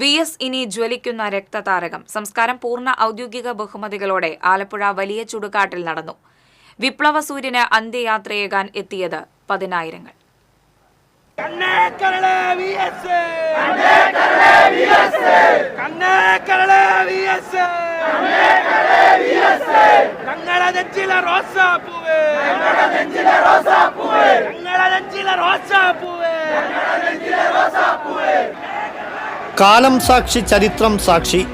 V S ഇനി ജ്വലിക്കുന്ന രക്തതാരകം. സംസ്കാരം പൂർണ ഔദ്യോഗിക ബഹുമതികളോടെ ആലപ്പുഴ വലിയ ചുടുകാട്ടിൽ നടന്നു. വിപ്ലവ സൂര്യന് അന്ത്യയാത്രയേകാൻ എത്തിയത് പതിനായിരങ്ങൾ. ഞങ്ങളെ നെഞ്ചിലെ റോസാപ്പൂവേ ഞങ്ങളെ നെഞ്ചിലെ റോസാപ്പൂവേ ഞങ്ങളെ നെഞ്ചിലെ റോസാപ്പൂവേ കാലം സാക്ഷി ചരിത്രം സാക്ഷി.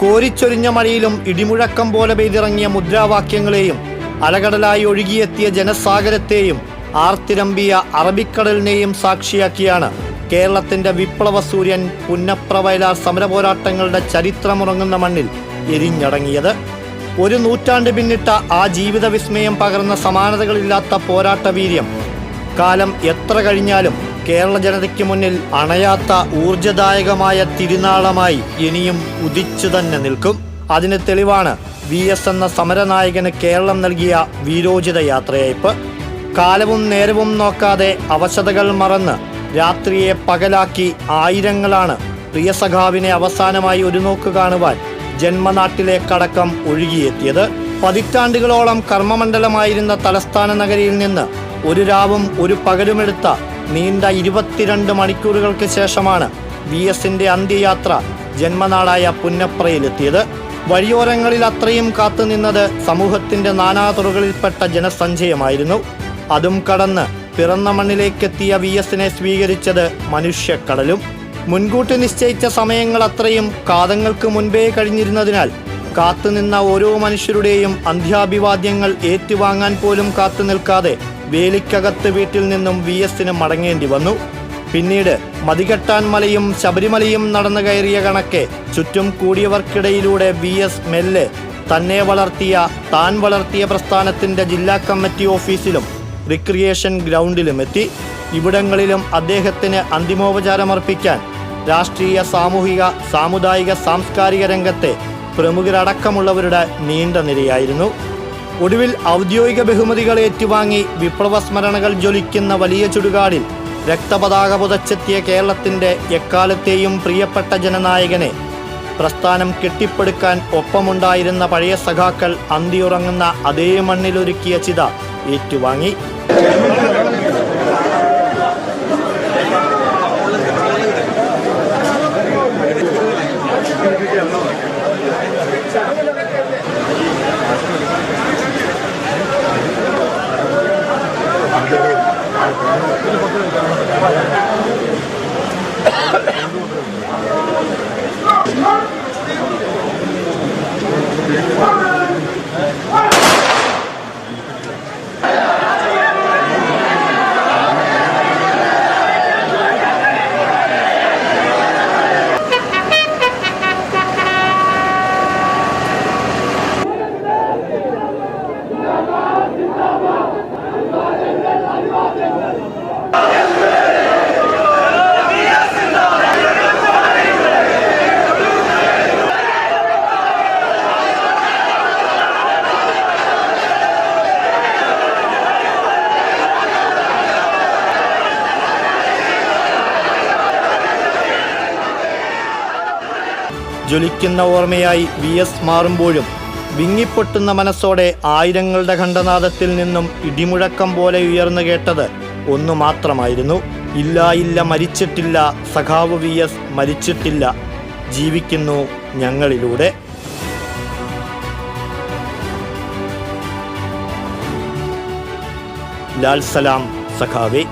കോരിച്ചൊരിഞ്ഞ മഴയിലും ഇടിമുഴക്കം പോലെ പെയ്തിറങ്ങിയ മുദ്രാവാക്യങ്ങളെയും അലകടലായി ഒഴുകിയെത്തിയ ജനസാഗരത്തെയും ആർത്തിരമ്പിയ അറബിക്കടലിനെയും സാക്ഷിയാക്കിയാണ് കേരളത്തിന്റെ വിപ്ലവ സൂര്യൻ പുന്നപ്ര വയലാർ സമരപോരാട്ടങ്ങളുടെ ചരിത്രമുറങ്ങുന്ന മണ്ണിൽ എരിഞ്ഞടങ്ങിയത്. ഒരു നൂറ്റാണ്ട് പിന്നിട്ട ആ ജീവിത വിസ്മയം പകർന്ന സമാനതകളില്ലാത്ത പോരാട്ട വീര്യം കാലം എത്ര കഴിഞ്ഞാലും കേരള ജനതയ്ക്ക് മുന്നിൽ അണയാത്ത ഊർജദായകമായ തിരുനാളമായി ഇനിയും ഉദിച്ചു തന്നെ നിൽക്കും. അതിന് തെളിവാണ് വി എസ് എന്ന സമരനായകന് കേരളം നൽകിയ വീരോചിത യാത്രയയപ്പ്. കാലവും നേരവും നോക്കാതെ അവശതകൾ മറന്ന് രാത്രിയെ പകലാക്കി ആയിരങ്ങളാണ് പ്രിയ സഖാവിനെ അവസാനമായി ഒരു നോക്ക് കാണുവാൻ ജന്മനാട്ടിലേക്കടക്കം ഒഴുകിയെത്തിയത്. പതിറ്റാണ്ടുകളോളം കർമ്മമണ്ഡലമായിരുന്ന തലസ്ഥാന നഗരിയിൽ നിന്ന് ഒരു രാവും ഒരു പകലുമെടുത്ത നീണ്ട ഇരുപത്തിരണ്ട് മണിക്കൂറുകൾക്ക് ശേഷമാണ് വി എസിന്റെ അന്ത്യയാത്ര ജന്മനാടായ പുന്നപ്രയിലെത്തിയത്. വഴിയോരങ്ങളിൽ അത്രയും കാത്തുനിന്നത് സമൂഹത്തിന്റെ നാനാതുറകളിൽപ്പെട്ട ജനസഞ്ചയമായിരുന്നു. അതും കടന്ന് പിറന്ന മണ്ണിലേക്കെത്തിയ വി എസിനെ സ്വീകരിച്ചത് മനുഷ്യക്കടലും. മുൻകൂട്ടി നിശ്ചയിച്ച സമയങ്ങൾ അത്രയും കാതങ്ങൾക്ക് മുൻപേ കഴിഞ്ഞിരുന്നതിനാൽ കാത്തുനിന്ന ഓരോ മനുഷ്യരുടെയും അന്ത്യാഭിവാദ്യങ്ങൾ ഏറ്റുവാങ്ങാൻ പോലും കാത്തു നിൽക്കാതെ വേലിക്കകത്ത് വീട്ടിൽ നിന്നും വി എസിന് മടങ്ങേണ്ടി വന്നു. പിന്നീട് മതികെട്ടാൻ മലയും ശബരിമലയും നടന്നു കയറിയ കണക്കെ ചുറ്റും കൂടിയവർക്കിടയിലൂടെ വി എസ് മെല്ലെ തന്നെ വളർത്തിയ താൻ വളർത്തിയ പ്രസ്ഥാനത്തിന്റെ ജില്ലാ കമ്മിറ്റി ഓഫീസിലും റിക്രിയേഷൻ ഗ്രൗണ്ടിലും എത്തി. ഇവിടങ്ങളിലും അദ്ദേഹത്തിന് അന്തിമോപചാരമർപ്പിക്കാൻ രാഷ്ട്രീയ സാമൂഹിക സാമുദായിക സാംസ്കാരിക രംഗത്തെ പ്രമുഖരടക്കമുള്ളവരുടെ നീണ്ട നിരയായിരുന്നു. ഒടുവിൽ ഔദ്യോഗിക ബഹുമതികൾ ഏറ്റുവാങ്ങി വിപ്ലവ സ്മരണകൾ ജ്വലിക്കുന്ന വലിയ ചുടുകാടിൽ രക്തപതാക പുതച്ചെത്തിയ കേരളത്തിന്റെ എക്കാലത്തെയും പ്രിയപ്പെട്ട ജനനായകനെ പ്രസ്ഥാനം കെട്ടിപ്പടുക്കാൻ ഒപ്പമുണ്ടായിരുന്ന പഴയ സഖാക്കൾ അന്തിയുറങ്ങുന്ന അതേ മണ്ണിലൊരുക്കിയ ചിത ഏറ്റുവാങ്ങി. Thank you. ജ്വലിക്കുന്ന ഓർമ്മയായി വി എസ് മാറുമ്പോഴും വിങ്ങിപ്പൊട്ടുന്ന മനസ്സോടെ ആയിരങ്ങളുടെ ഖണ്ഡനാഥത്തിൽ നിന്നും ഇടിമുഴക്കം പോലെ ഉയർന്നു കേട്ടത് ഒന്നു മാത്രമായിരുന്നു. ഇല്ല ഇല്ല മരിച്ചിട്ടില്ല. സഖാവ് വി എസ് മരിച്ചിട്ടില്ല. ജീവിക്കുന്നു ഞങ്ങളിലൂടെ. ലാൽ സലാം സഖാവേ.